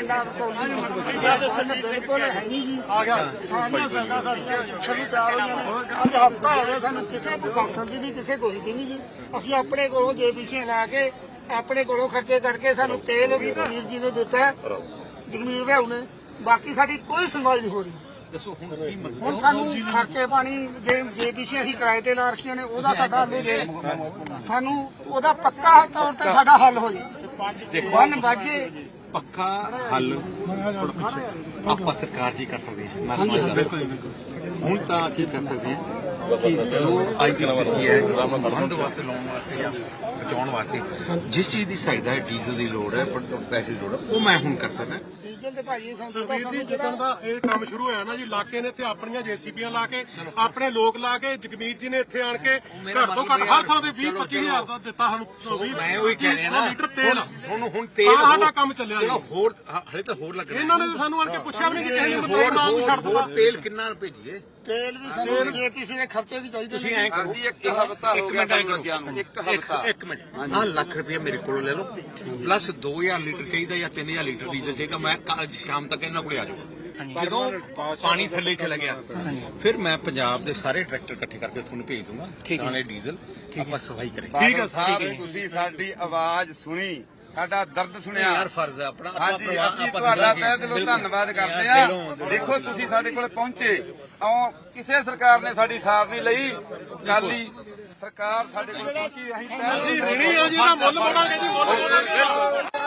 ਪਿੰਡਾਂ ਰਸੌਲੀ ਸਾਨੂੰ ਬਿਲਕੁਲ ਹੈ ਨਹੀਂ ਜੀ। ਆ ਗਿਆ। ਸਾਰੀਆਂ ਸਾਡਾ ਸਾਡੀਆਂ ਪੁੱਛਣ ਨੂੰ ਤਿਆਰ ਹੋਈਆਂ ਨੇ। ਅੱਜ ਹਫਤਾ ਹੋ ਗਿਆ ਸਾਨੂੰ ਕਿਸੇ ਪ੍ਰਸ਼ਾਸਨ ਦੀ ਨਹੀਂ ਕਿਸੇ ਕੋਈ ਦੀ ਨਹੀਂ ਜੀ। ਅਸੀਂ ਆਪਣੇ ਕੋਲੋਂ ਜੇਬੀਸੀ ਲਾ ਕੇ ਆਪਣੇ ਕੋਲੋਂ ਖਰਚੇ ਕਰਕੇ ਸਾਨੂੰ ਤੇਲ ਵੀਰ ਜੀ ਨੇ ਦਿੱਤਾ। ਹੈ, ਜਗਮੀਤ ਭਾਉ ਨੇ। ਬਾਕੀ ਸਾਡੀ ਕੋਈ ਸੁਣਵਾਈ ਨਹੀਂ ਹੋ ਰਹੀ। ਦੱਸੋ ਹੁਣ ਕੀ ਮੰਗ ਹੁਣ ਸਾਨੂੰ ਖਰਚੇ ਪਾਣੀ ਜੇ ਜੇਬੀਸੀ ਅਸੀਂ ਕਿਰਾਏ ਤੇ ਲਾ ਰੱਖੀਆਂ ਨੇ ਉਹਦਾ ਸਾਡਾ ਹੱਲ ਹੋ ਜੇ ਸਾਨੂੰ ਉਹਦਾ ਪੱਕਾ ਤੌਰ ਤੇ ਸਾਡਾ ਹੱਲ ਹੋ ਜੇ ਵਨ ਵਾਜੇ ਪੱਕਾ ਹੱਲ ਆਪਾਂ ਸਰਕਾਰ ਜੀ ਕਰ ਸਕਦੇ ਹਾਂ। ਹੁਣ ਤਾਂ ਕੀ ਕਰ ਸਕਦੇ ਹਾਂ। ਕਿ ਜੋ ਅੱਜ ਦੀ ਸਥਿਤੀ ਹੈ? ਬੰਦ ਵਾਸਤੇ ਲਾਉਣ ਵਾਸਤੇ ਜਾਂ ਬਚਾਉਣ ਵਾਸਤੇ? ਜਿਸ ਚੀਜ਼ ਦੀ ਸਹਾਇਤਾ ਹੈ ਡੀਜ਼ਲ ਦੀ ਲੋੜ ਹੈ ਪ- ਪੈਸੇ ਦੀ ਲੋੜ ਹੈ ਉਹ ਮੈਂ ਹੁਣ ਕਰ ਸਕਦਾ। ਡੀਜ਼ਲ ਤੇ ਭਾਜੀ ਜੀ ਸਾਨੂੰ ਜਿੱਦਣ ਜਿਹੜਾ ਦਾ ਇਹ ਕੰਮ ਸ਼ੁਰੂ ਹੋਇਆ ਨਾ ਜੀ ਇਲਾਕੇ ਨੇ ਇੱਥੇ ਆਪਣੀਆਂ ਜੀਸੀਬੀਆਂ ਲਾ ਕੇ ਆਪਣੇ ਲੋਕ ਲਾ ਕੇ ਜਗਮੀਤ ਜੀ ਨੇ ਇੱਥੇ ਆਣ ਕੇ ਘੱਟ ਤੋਂ ਘੱਟ ਹਰ ਥਾਂ ਤੇ 20 ਚਲੋ, 25 ਹਜ਼ਾਰ ਦਾ ਦਿੱਤਾ ਸਾਨੂੰ ਮੈਂ ਉਹੀ ਕਹਿ ਰਿਹਾ ਨਾ ਲੀਟਰ ਤੇਲ ਹੁਣ ਹੁਣ ਤੇਲ ਸਾਡਾ ਕੰਮ ਚੱਲਿਆ ਚਲੋ ਜੀ। ਹੋਰ ਹਲੇ ਤਾਂ ਹੋਰ ਲੱਗਣਾ ਇਹਨਾਂ ਨੇ ਸਾਨੂੰ ਆਣ ਕੇ ਪੁੱਛਿਆ ਵੀ ਨਹੀਂ ਕਿ ਕਿਸੇ ਨੇ ਹੋਰ ਤੇਲ ਕਿੰਨਾ ਭੇਜੀਏ? ਤੇਲ ਵੀ ਸਾਨੂੰ ਜੇਪੀਸੀ ਦੇ ਖਰਚੇ ਵੀ ਚਾਹੀਦੇ ਤੁਸੀਂ ਨੇ। ਐਂ ਕਰੋ। ਇੱਕ ਹਫ਼ਤਾ ਹੋ ਗਿਆ ਸਾਨੂੰ। ਲੱਗਿਆ ਨੂੰ, ਇੱਕ ਹਫ਼ਤਾ। ਇੱਕ ਮਿੰਟ। ਆਹ ਲੱਖ ਰੁਪਏ ਮੇਰੇ ਕੋਲੋਂ ਲੈ ਲਓ। ਪਲੱਸ 2000 ਲੀਟਰ ਚਾਹੀਦਾ ਜਾਂ 3000 ਲੀਟਰ ਡੀਜ਼ਲ ਚਾਹੀਦਾ ਮੈਂ ਕੱਲ੍ਹ ਸ਼ਾਮ ਤੱਕ ਇਹਨਾਂ ਕੋਲੇ ਆ ਜਾਊਗਾ। ਜਦੋਂ ਪਾਣੀ ਥੱਲੇ ਚਲਾ ਗਿਆ ਫਿਰ ਮੈਂ ਪੰਜਾਬ ਦੇ ਸਾਰੇ ਟਰੈਕਟਰ ਇਕੱਠੇ ਕਰਕੇ ਤੁਹਾਨੂੰ ਭੇਜ ਦੂੰਗਾ ਨਾਲੇ ਡੀਜ਼ਲ ਆਪਾਂ ਸਫ਼ਾਈ ਕਰਾਂਗੇ। ਠੀਕ ਹੈ, ਸਾਹਿਬ ਤੁਸੀਂ ਸਾਡੀ ਆਵਾਜ਼ ਸੁਣੀ ਸਾਡਾ ਦਰਦ ਸੁਣਿਆ। ਯਾਰ ਫਰਜ਼ ਹੈ ਆਪਣਾ ਆਪਾਂ ਤੁਹਾਡਾ। ਤਹਿ ਦਿਲੋਂ ਧੰਨਵਾਦ ਕਰਦੇ ਆ। ਦੇਖੋ ਤੁਸੀਂ ਸਾਡੇ ਕੋਲ ਪਹੁੰਚੇ। ਆਓ ਕਿਸੇ ਸਰਕਾਰ ਨੇ ਸਾਡੀ ਸਾਰ ਨਹੀਂ ਲਈ। ਕਾਲੀ ਸਰਕਾਰ ਸਾਡੇ ਕੋਲ ਪਹੁੰਚੀ ਅਸੀਂ ਅਸੀਂ ਰੇਣੀ ਆ ਜੀ ਦਾ ਮੁੱਲ ਮੋੜਾਂਗੇ ਜੀ ਮੁੱਲ ਮੋੜਾਂਗੇ